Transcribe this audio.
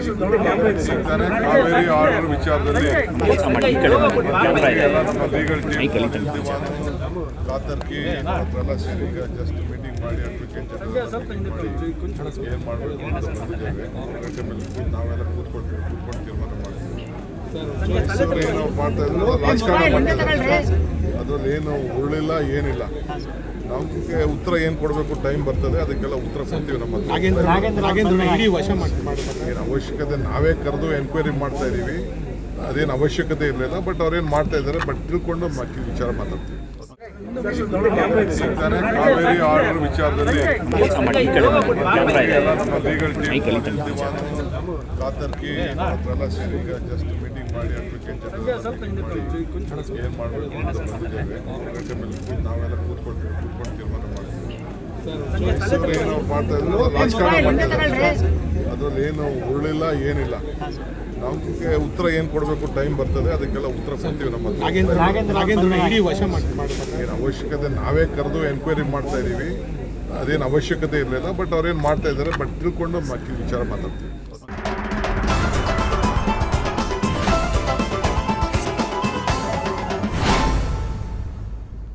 ಸಿಗ್ತಾನೆ ಕಾವೇರಿ ಆರ್ಡರ್ ವಿಚಾರದಲ್ಲಿ ಎಲ್ಲ ನಮ್ಮ ಲೀಗಲ್ ಟೀಮ್ ಕಾತರ್ಕಿ ಅವರೆಲ್ಲ ಸೇರಿ ಜಸ್ಟ್ ಮೀಟಿಂಗ್ ಮಾಡಿ ಅಡ್ವೊಕೇಟ್ ನಾವೆಲ್ಲ ಕೂತ್ಕೊಳ್ತೀವಿ ಕೂತ್ಕೊಂಡು ತೀರ್ಮಾನ ಮಾಡ್ತಾ ಇದ್ರು ರಾಜಕಾರಣ ಅದ್ರಲ್ಲಿ ಏನು ಉರುಳಿಲ್ಲ ಏನಿಲ್ಲ. ನಮಗೆ ಉತ್ತರ ಏನು ಕೊಡಬೇಕು ಟೈಮ್ ಬರ್ತದೆ ಅದಕ್ಕೆಲ್ಲ ಉತ್ತರ ಕೊಡ್ತೀವಿ ನಮ್ಮ ಏನು ಅವಶ್ಯಕತೆ ನಾವೇ ಕರೆದು ಎನ್ಕ್ವೈರಿ ಮಾಡ್ತಾ ಇದ್ದೀವಿ ಅದೇನು ಅವಶ್ಯಕತೆ ಇರಲಿಲ್ಲ ಬಟ್ ಅವ್ರೇನು ಮಾಡ್ತಾ ಇದ್ದಾರೆ ಬಟ್ ತಿಳ್ಕೊಂಡು ಬಾಕಿ ವಿಚಾರ ಮಾತಾಡ್ತೀವಿ. ಕಾವೇರಿ ಆರ್ಡರ್ ವಿಚಾರದಲ್ಲಿ. ಎಲ್ಲ ನಮ್ಮ ಲೀಗಲ್ ಟೀಮ್ ಕಾತರ್ಕಿ ಸೇರಿ ಈಗ ಜಸ್ಟ್ ಮೀಟಿಂಗ್ ಮಾಡಿ ಅಡ್ವೊಕೇಟ್ ಏನು ಮಾಡಬೇಕು ಅಂತ ಬಂದಿದ್ದೇವೆ. ಗಂಟೆ ಮೇಲೆ ಕೂತು ನಾವೆಲ್ಲ ಕೂತ್ಕೊಳ್ತೀವಿ ಕೂತ್ಕೊಂಡು ತೀರ್ಮಾನ ಮಾಡ್ತೀವಿ ಏನೋ ಮಾಡ್ತಾ ಇದ್ರು ರಾಜಕಾರಣ ಮಾಡ್ತಿದ್ದಾರೆ ಅದರಲ್ಲಿ ಏನು ಉರುಳಿಲ್ಲ ಏನಿಲ್ಲ. ನಮಗೆ ಉತ್ತರ ಏನು ಕೊಡಬೇಕು ಟೈಮ್ ಬರ್ತದೆ. ಅದಕ್ಕೆಲ್ಲ ಉತ್ತರ ಕೊಡ್ತೀವಿ ನಮ್ಮ ಏನು ಅವಶ್ಯಕತೆ ನಾವೇ ಕರೆದು ಎನ್ಕ್ವೈರಿ ಮಾಡ್ತಾ ಇದ್ದೀವಿ ಅದೇನು ಅವಶ್ಯಕತೆ ಇರಲಿಲ್ಲ ಬಟ್ ಅವ್ರೇನು ಮಾಡ್ತಾ ಇದ್ದಾರೆ ಬಟ್ ತಿಳ್ಕೊಂಡು ವಿಚಾರ ಮಾತಾಡ್ತೀವಿ.